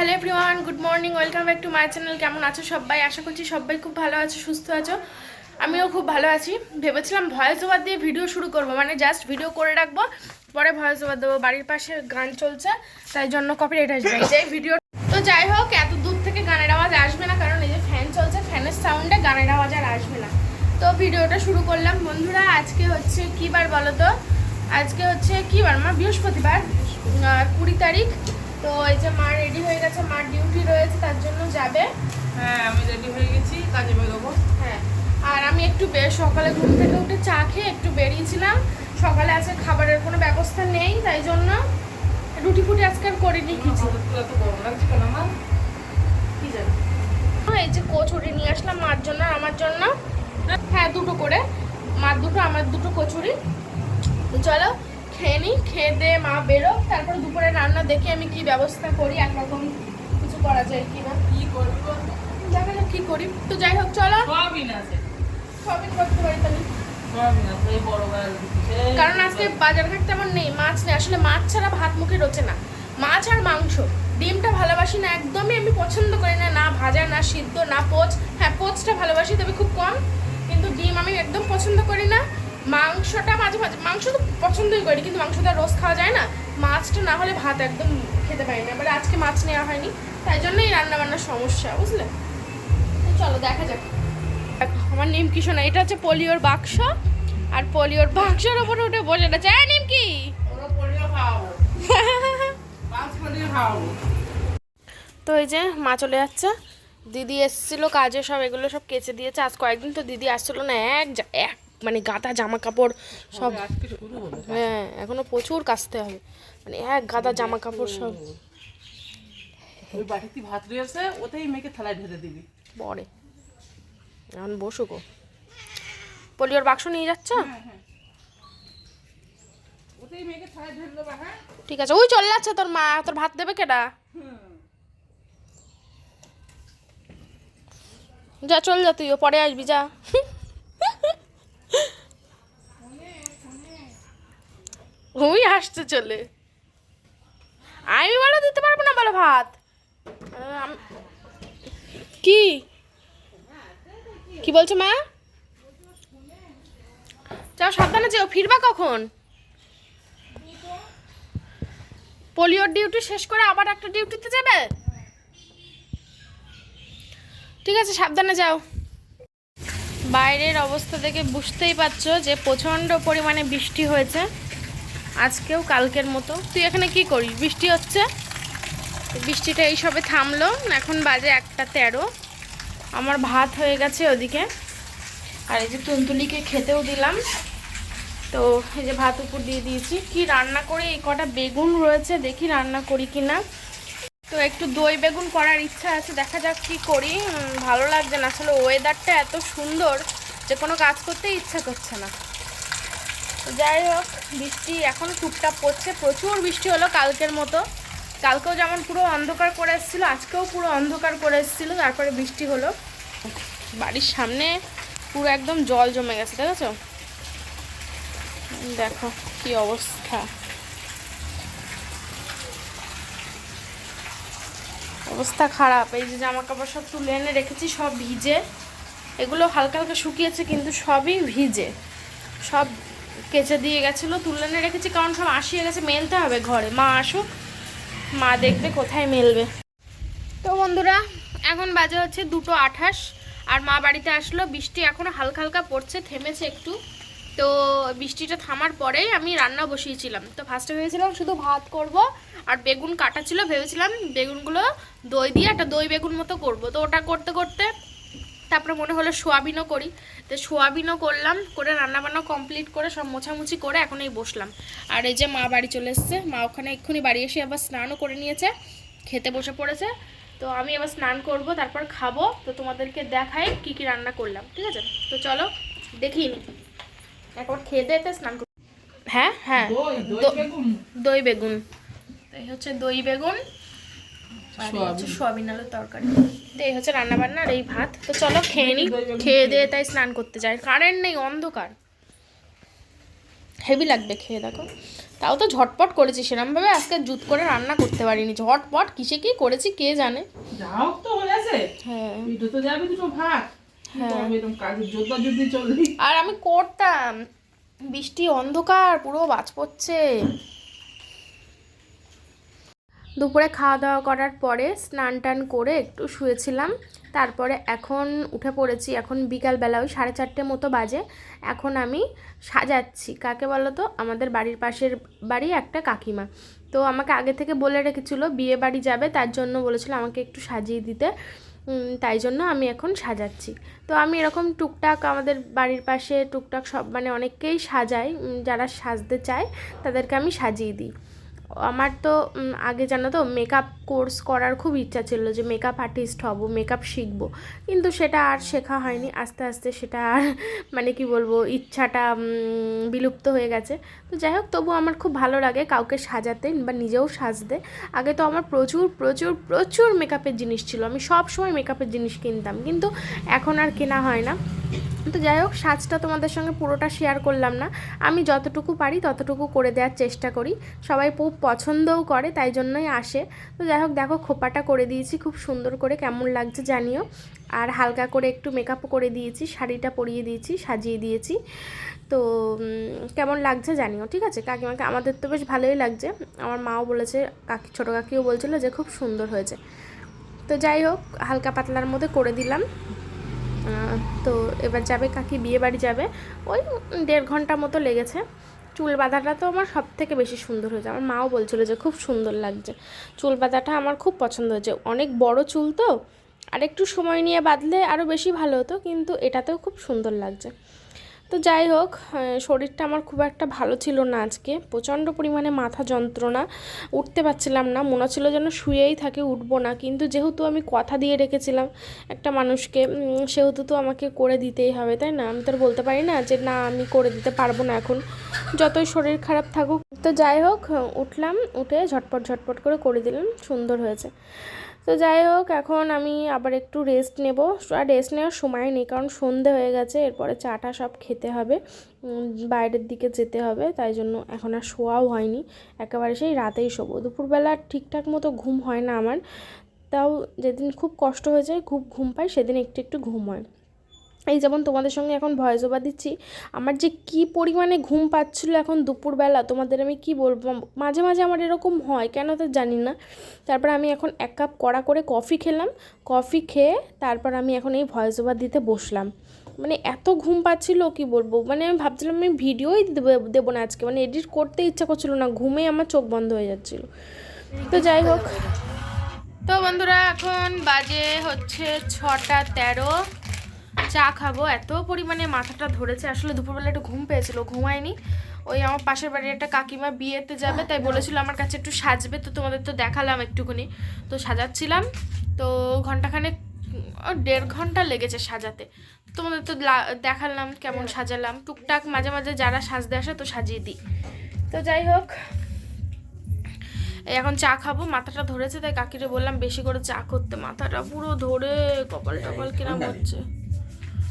Hello everyone good morning welcome back to my channel কেমন আছো সবাই? আশা করছি সবাই খুব ভালো আছো, সুস্থ আছো। আমিও খুব ভালো আছি। ভেবেছিলাম ভয়েস ওভার দিয়ে ভিডিও শুরু করব মানে জাস্ট ভিডিও করে রাখব, পরে ভয়েস ওভার দেবো। বাড়ির পাশে গান চলছে, তাই জন্য কপিরাইট আসবে। এই ভিডিও তো যাই হোক, এত দূর থেকে গানের আওয়াজ আসবে না, কারণ এই যে ফ্যান চলছে ফ্যানের সাউন্ডে গানের আওয়াজ আর আসবে না। তো ভিডিওটা শুরু করলাম। বন্ধুরা, আজকে হচ্ছে কী বার বলো তো? আজকে হচ্ছে কী বার? মা, বৃহস্পতিবার। কুড়ি তারিখ। তো এই যে মা রেডি হয়ে গেছে মার ডিউটি রয়েছে তার জন্য যাবে। হ্যাঁ আমি রেডি হয়ে গেছি কাজে বেরোবো। হ্যাঁ আর আমি একটু বেশ সকালে ঘুম থেকে উঠে চা খেয়ে একটু বেরিয়েছিলাম। সকালে আজকে খাবারের কোনো ব্যবস্থা নেই তাই জন্য রুটি ফুটি আজকে আর করিনি কিছু। কি জানি। এই যে কচুরি নিয়ে আসলাম মার জন্য আমার জন্য। হ্যাঁ দুটো করে। মার দুটো আমার দুটো কচুরি। চলো খেয়ে নিই খেয়ে দিয়ে মা বেরো তারপরে দুপুরে রান্না দেখে আমি কি ব্যবস্থা করি একরকম কিছু করা যায় কি না। কি করবি? দেখা যাক কি করি। তো যাই হোক চলো। সবই করতে পারি তাহলে। কারণ আজকে বাজার ঘাট তেমন নেই মাছ নেই। আসলে মাছ ছাড়া ভাত মুখে রোচে না। মাছ আর মাংস ডিমটা ভালোবাসি না একদমই আমি পছন্দ করি না। না ভাজা না সিদ্ধ না পোচ। হ্যাঁ পোচটা ভালোবাসি তবে খুব কম। কিন্তু ডিম আমি একদম পছন্দ করি না। মাংসটা মাঝে মাঝে মাংস তো পছন্দই করি কিন্তু মাংস মাংসটা রোজ খাওয়া যায় না। মাছটা না হলে ভাত একদম খেতে পারি না। এবারে আজকে মাছ নেওয়া হয়নি তাই জন্যই রান্না বান্নার সমস্যা বুঝলে? চলো দেখা যাক। আমার নিমকি শোনা? এটা হচ্ছে পোলিওর বাক্স আর পোলিওর বাক্সের ওপরে উঠে বসে আছে হ্যাঁ নিমকি তো এই যে মা চলে যাচ্ছে। দিদি এসেছিল কাজে সব এগুলো সব কেচে দিয়েছে। আজ কয়েকদিন তো দিদি আসছিল না এক এক মানে গাদা জামা কাপড় সব হ্যাঁ এখনও প্রচুর কাচতে হবে। মানে এক গাদা জামা কাপড় সব। ওই বাটিতে ভাত রয়েছে ওতেই মেখে থালায় ঢেলে দিবি। পরে। এখন বসুকো পোলিওর বাক্স নিয়ে যাচ্ছ? ঢেলে দেবো হ্যাঁ? ঠিক আছে ওই চলে যাচ্ছে তোর মা তোর ভাত দেবে কেডা? যা চল যা তুইও পরে আসবি যা। ওই আসতে চলে। আমি বলো দিতে পারব না বলো ভাত? কি? কি বলছো মা? যাও সাবধানে যেও, ফিরবা কখন? পোলিওর ডিউটি শেষ করে আবার একটা ডিউটিতে যাবে? ঠিক আছে, সাবধানে যাও। বাইরের অবস্থা দেখে বুঝতেই পারছ যে প্রচণ্ড পরিমাণে বৃষ্টি হয়েছে। আজকেও কালকের মতো। তুই এখানে কি করিস বৃষ্টি হচ্ছে। বৃষ্টিটা এই সবে থামলো। এখন বাজে একটা তেরো। আমার ভাত হয়ে গেছে ওদিকে। আর এই যে তুলতুলিকে খেতেও দিলাম। তো এই যে ভাত উপর দিয়ে দিয়েছি। কি রান্না করে? এই কটা বেগুন রয়েছে। দেখি রান্না করি কি না তো একটু দই বেগুন করার ইচ্ছা আছে। দেখা যাক কি করি। ভালো লাগছে না। আসলে ওয়েদারটা এত সুন্দর যে কোনো কাজ করতে ইচ্ছা করছে না। যাই হোক, বৃষ্টি এখন টুকটাপ পড়ছে। প্রচুর বৃষ্টি হলো কালকের মতো। কালকেও যেমন পুরো অন্ধকার করে এসেছিল, আজকেও পুরো অন্ধকার করে এসেছিল, তারপরে বৃষ্টি হলো। বাড়ির সামনে পুরো একদম জল জমে গেছে, দেখেছ? দেখো কি অবস্থা। অবস্থা খারাপ, এই যে জামা কাপড় সব তুলে এনে রেখেছি, সব ভিজে। এগুলো হালকা হালকা শুকিয়েছে, কিন্তু সবই ভিজে। সব কেচে দিয়ে গেছিল, তুলে এনে রেখেছি, কারণ সব আসিয়ে গেছে, মেলতে হবে ঘরে। মা আসুক, মা দেখবে কোথায় মেলবে। তো বন্ধুরা, এখন বাজে হচ্ছে দুটো আঠাশ, আর মা বাড়িতে আসলো। বৃষ্টি এখনও হালকা হালকা পড়ছে, থেমেছে একটু। তো বৃষ্টিটা থামার পরেই আমি রান্না বসিয়েছিলাম। তো ফার্স্টে ভেবেছিলাম শুধু ভাত করব, আর বেগুন কাটা ছিল, ভেবেছিলাম বেগুনগুলো দই দিয়ে একটা দই বেগুন মতো করব। তো ওটা করতে করতে তারপরে মনে হলো সোয়াবিনও করি। তো সোয়াবিনও করলাম করে রান্নাবান্না কমপ্লিট করে সব মোছামুছি করে এখন এই বসলাম। আর এই যে মা বাড়ি চলে এসছে মা ওখানে এক্ষুনি বাড়ি এসে আবার স্নানও করে নিয়েছে খেতে বসে পড়েছে। তো আমি এবার স্নান করব তারপর খাব তো তোমাদেরকে দেখাই কি কি রান্না করলাম ঠিক আছে? তো চলো দেখিয়ে নি একবার খেয়ে দিয়ে তো স্নান করব। হ্যাঁ হ্যাঁ। দই বেগুন। তো এই হচ্ছে দই বেগুন আর হচ্ছে। সোয়াবিন আলুর তরকারি। তো এই হচ্ছে রান্না বান্না আর এই ভাত। তো চলো খেয়ে নিই খেয়ে দিয়ে তাই স্নান করতে যাই। কারেন্ট নেই অন্ধকার। হেভি লাগবে খেয়ে দেখো। তাও তো ঝটপট করেছি সেরমভাবে আজকে জুত করে রান্না করতে পারিনি। ঝটপট কিসে কি করেছি কে জানে? যা হোক তো হয়েছে হ্যাঁ। তো যাবে দুটো ভাত হ্যাঁ। আর আমি করতাম। বৃষ্টি অন্ধকার পুরো বাজ পড়ছে। দুপুরে খাওয়া দাওয়া করার পরে স্নান টান করে একটু শুয়েছিলাম। তারপরে এখন উঠে পড়েছি, এখন বিকালবেলা ওই সাড়ে চারটে মতো বাজে। এখন আমি সাজাচ্ছি। কাকে বলো তো আমাদের বাড়ির পাশের বাড়ি একটা কাকিমা। তো আমাকে আগে থেকে বলে রেখেছিল, বিয়ে বাড়ি যাবে, তার জন্য বলেছিল আমাকে একটু সাজিয়ে দিতে। তাই জন্য আমি এখন সাজাচ্ছি। তো আমি এরকম টুকটাক আমাদের বাড়ির পাশে টুকটাক সব মানে অনেককেই সাজাই। যারা সাজতে চায়, তাদেরকে আমি সাজিয়ে দিই। আমার তো আগে জানো তো মেকআপ কোর্স করার খুব ইচ্ছা ছিল যে মেকআপ আর্টিস্ট হব মেকআপ শিখব। কিন্তু সেটা আর শেখা হয়নি, আস্তে আস্তে সেটা আর মানে কি বলব, ইচ্ছাটা বিলুপ্ত হয়ে গেছে। তো যাই হোক তবু আমার খুব ভালো লাগে কাউকে সাজাতে বা নিজেও সাজতে। আগে তো আমার প্রচুর প্রচুর প্রচুর মেকআপের জিনিস ছিল। আমি সব সময় মেকআপের জিনিস কিনতাম, কিন্তু এখন আর কেনা হয় না। তো যাই হোক, সাজটা তোমাদের সঙ্গে পুরোটা শেয়ার করলাম না। আমি যতটুকু পারি ততটুকু করে দেওয়ার চেষ্টা করি। সবাই পছন্দও করে, তাই জন্যই আসে। তো যাই হোক, দেখো খোপাটা করে দিয়েছি, খুব সুন্দর করে, কেমন লাগছে জানিও। আর হালকা করে একটু মেকআপও করে দিয়েছি, শাড়িটা পরিয়ে দিয়েছি, সাজিয়ে দিয়েছি। তো কেমন লাগছে জানিও, ঠিক আছে? কাকিমাকে, আমাদের তো বেশ ভালোই লাগছে। আমার মাও বলেছে, কাকি, ছোটো কাকিও বলছিল যে, খুব সুন্দর হয়েছে। তো যাই হোক, হালকা পাতলার মধ্যে করে দিলাম। তো এবার যাবে কাকি, বিয়ে বাড়ি যাবে। ওই দেড় ঘণ্টা মতো লেগেছে। চুল বাঁধাটা তো আমার সব থেকে বেশি সুন্দর হয়েছে। আমার মাও বলছিল যে খুব সুন্দর লাগছে। চুল বাঁধাটা আমার খুব পছন্দ হয়েছে। অনেক বড় চুল তো, আর একটু সময় নিয়ে বাঁধলে আরও বেশি ভালো হতো, কিন্তু এটাতেও খুব সুন্দর লাগছে। তো যাই হোক শরীরটা আমার খুব একটা ভালো ছিল না আজকে। প্রচণ্ড পরিমাণে মাথা যন্ত্রণা, উঠতে পারছিলাম না, মনে হচ্ছিল যেন শুয়েই থাকে, উঠবো না। কিন্তু যেহেতু আমি কথা দিয়ে রেখেছিলাম একটা মানুষকে সেহেতু তো আমাকে করে দিতেই হবে, তাই না? আমি তো বলতে পারি না যে, না, আমি করে দিতে পারব না এখন। যতই শরীর খারাপ থাকুক। তো যাই হোক, উঠলাম, উঠে ঝটপট ঝটপট করে করে দিলাম, সুন্দর হয়েছে। তো যাই হোক, এখন আমি আবার একটু রেস্ট নেব। আর রেস্ট নেওয়ার সময় নেই, কারণ সন্ধে হয়ে গেছে, এরপরে চাটা সব খেতে হবে। বাইরের দিকে যেতে হবে, তাই জন্য এখন আর শোয়াও হয়নি। একেবারে সেই রাতেই শোবো। দুপুরবেলা ঠিকঠাক মতো ঘুম হয় না আমার। তাও যেদিন খুব কষ্ট হয়ে যায়, খুব ঘুম পাই, সেদিন একটু একটু ঘুম হয়। এই যেমন তোমাদের সঙ্গে এখন ভয়েস ওভার দিচ্ছি, আমার যে কি পরিমাণে ঘুম পাচ্ছিল এখন দুপুরবেলা, তোমাদের আমি কি বলব? মাঝে মাঝে আমার এরকম হয়, কেন তো জানি না। তারপর আমি এখন এক কাপ কড়া করে কফি খেলাম কফি খেয়ে তারপর আমি এখন এই ভয়েস ওভার দিতে বসলাম। মানে এত ঘুম পাচ্ছিল, কি বলব? মানে আমি ভাবছিলাম আমি ভিডিওই দেবো না আজকে মানে এডিট করতে ইচ্ছা করছিল না, ঘুমে আমার চোখ বন্ধ হয়ে যাচ্ছিল। তো যাই হোক। তো বন্ধুরা, এখন বাজে হচ্ছে ছটা তেরো। চা খাব এত পরিমাণে মাথাটা ধরেছে। আসলে দুপুরবেলা একটু ঘুম পেয়েছিল ঘুমায়নি। ওই আমার পাশের বাড়ির একটা কাকিমা বিয়েতে যাবে তাই বলেছিল আমার কাছে একটু সাজবে তো তোমাদের তো দেখালাম একটুখানি। তো সাজাচ্ছিলাম তো ঘন্টাখানেক ও দেড় ঘণ্টা লেগেছে সাজাতে। তোমাদের তো দেখালাম কেমন সাজালাম। টুকটাক মাঝে মাঝে যারা সাজতে আসে তো সাজিয়ে দিই। তো যাই হোক এই এখন চা খাব মাথাটা ধরেছে তাই কাকিরে বললাম বেশি করে চা করতে। মাথাটা পুরো ধরে কপাল টপাল কিরম হচ্ছে।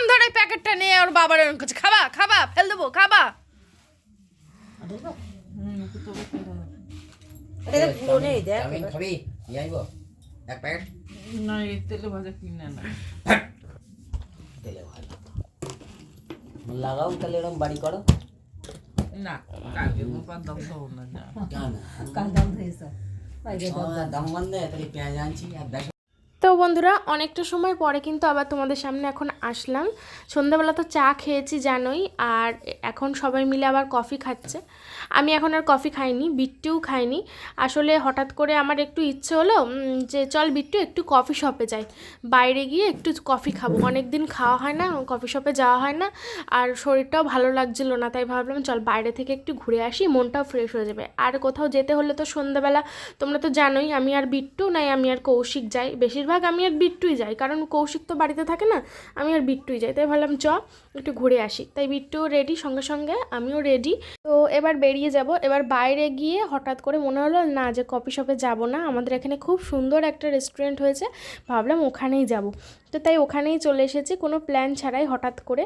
কখন ধরে প্যাকেটটা নিয়ে ওর বাবার এরকম করছে খাবা খাবা ফেল দেবো খাবা। লাগাও তাহলে এরকম বাড়ি করো। না কালকে দম না দাম বন্ধ তাহলে পেঁয়াজ আনছি আর বেসন তো বন্ধুরা, অনেকটা সময় পরে কিন্তু আবার তোমাদের সামনে এখন আসলাম। সন্ধ্যাবেলা তো চা খেয়েছি, জানোই, আর এখন সবাই মিলে আবার কফি খাচ্ছে। আমি এখন আর কফি খাইনি, বিট্টুও খাইনি। আসলে হঠাৎ করে আমার একটু ইচ্ছে হলো যে চল বিট্টু একটু কফি শপে যাই। বাইরে গিয়ে একটু কফি খাব। অনেক দিন খাওয়া হয় না, কফি শপে যাওয়া হয় না, আর শরীরটাও ভালো লাগছিল না, তাই ভাবলাম চল বাইরে থেকে একটু ঘুরে আসি, মনটাও ফ্রেশ হয়ে যাবে। আর কোথাও যেতে হলে তো সন্ধ্যাবেলা, তোমরা তো জানোই, আমি আর বিট্টু নাই, আমি আর কৌশিক যাই। বেশিরভাগ আমি আর বিট্টুই যাই। কারণ কৌশিক তো বাড়িতে থাকে না, আমি আর বিট্টুই যাই। তাই ভাবলাম, চ, একটু ঘুরে আসি। তাই বিট্টু রেডি সঙ্গে সঙ্গে আমিও রেডি তো এবার বেরিয়ে যাব। এবার বাইরে গিয়ে হঠাৎ করে মনে হলো, না, যে কফি শপে যাব না। আমাদের এখানে খুব সুন্দর একটা রেস্টুরেন্ট হয়েছে। ভাবলাম, ওখানেই যাব। তো তাই ওখানেই চলে এসেছি। কোনো প্ল্যান ছাড়াই হঠাৎ করে।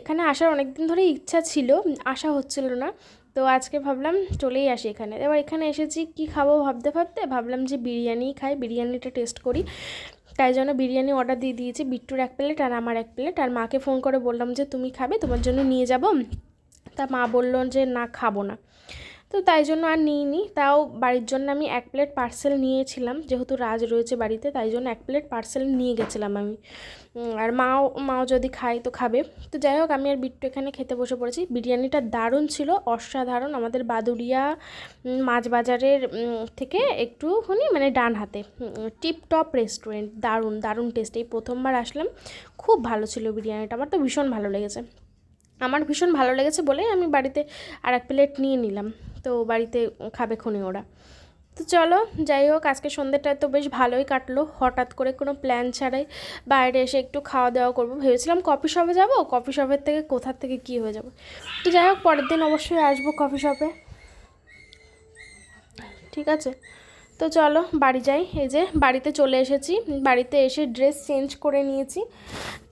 এখানে আসার অনেক দিন ধরে ইচ্ছা ছিল আসা হচ্ছিল না। তো আজকে ভাবলাম, চলেই আসি এখানে। এবার এখানে এসেছি, কি খাব ভাবতে ভাবতে? ভাবলাম যে বিরিয়ানি খাই। বিরিয়ানিটা টেস্ট করি। তাই জন্য বিরিয়ানি অর্ডার দিয়ে দিয়েছি, বিট্টুর এক প্লেট আর আমার এক প্লেট আর মাকে ফোন করে বললাম যে, তুমি খাবে, তোমার জন্য নিয়ে যাব। তা মা বলল যে, না, খাব না। তো তাই জন্য আর নিইনি। তাও বাড়ির জন্য আমি এক প্লেট পার্সেল নিয়েছিলাম। যেহেতু রাজ রয়েছে বাড়িতে তাই জন্য এক প্লেট পার্সেল নিয়ে গেছিলাম আমি। আর মাও মাও যদি খায় তো খাবে। তো যাই হোক আমি আর বিট্টু এখানে খেতে বসে পড়েছি। বিরিয়ানিটা দারুণ ছিল অসাধারণ। আমাদের বাদুড়িয়া উম, মাছ বাজারের থেকে একটুখানি মানে ডান হাতে। Tip top restaurant. দারুণ দারুণ টেস্ট। এই প্রথমবার আসলাম খুব ভালো ছিল বিরিয়ানিটা। আমার তো ভীষণ ভালো লেগেছে। আমার ভীষণ ভালো লেগেছে বলে আমি বাড়িতে আর এক প্লেট নিয়ে নিলাম। তো বাড়িতে খাবে খুনি ওরা। তো চলো, যাই হোক, আজকে সন্ধ্যেটা তো বেশ ভালোই কাটলো। হঠাৎ করে কোনো প্ল্যান ছাড়াই বাইরে এসে একটু খাওয়া দাওয়া করব। ভেবেছিলাম কফি শপে যাব কফি শপের থেকে কোথার থেকে কি হয়ে যাবে। তো যাই হোক, পরের দিন অবশ্যই আসব কফি শপে ঠিক আছে? তো চলো বাড়ি যাই। এই যে বাড়িতে চলে এসেছি। বাড়িতে এসে ড্রেস চেঞ্জ করে নিয়েছি।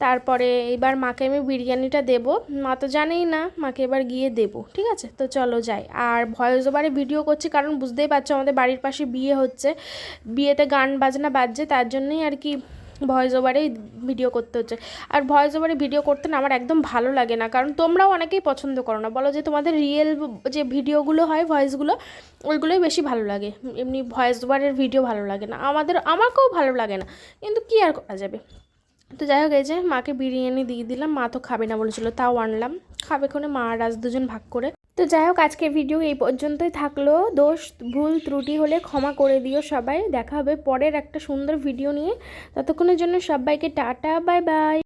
তারপরে এবার মাকে আমি বিরিয়ানিটা দেবো। মা তো জানেই না, মাকে এবার গিয়ে দেব, ঠিক আছে? তো চলো যাই। আর ভয়েস ওভারে ভিডিও করছি কারণ বুঝতেই পারছ আমাদের বাড়ির পাশে বিয়ে হচ্ছে। বিয়েতে গান বাজনা বাজছে, তার জন্যই আর কি ভয়েস ওভারেই ভিডিও করতে হচ্ছে। আর ভয়েস ওভারে ভিডিও করতে না আমার একদম ভালো লাগে না। কারণ তোমরাও অনেকেই পছন্দ করো না। বলো যে তোমাদের রিয়েল যে ভিডিওগুলো হয় ভয়েসগুলো ওইগুলোই বেশি ভালো লাগে। এমনি ভয়েস ওভারের ভিডিও ভালো লাগে না। আমাদের, আমাকেও ভালো লাগে না। কিন্তু কী আর করা যাবে? তো যাই হোক, এই যে মাকে বিরিয়ানি দিয়ে দিলাম। মা তো খাবে না বলেছিল, তাও আনলাম। খাবে ক্ষণে মা আর রাজ দুজন ভাগ করে। তো যাই হোক, আজকের ভিডিও এই পর্যন্তই থাকল। দোষ, ভুল, ত্রুটি হলে ক্ষমা করে দিও সবাই। দেখা হবে পরের একটা সুন্দর ভিডিও নিয়ে। ততক্ষণের জন্য সবাইকে টাটা বাই বাই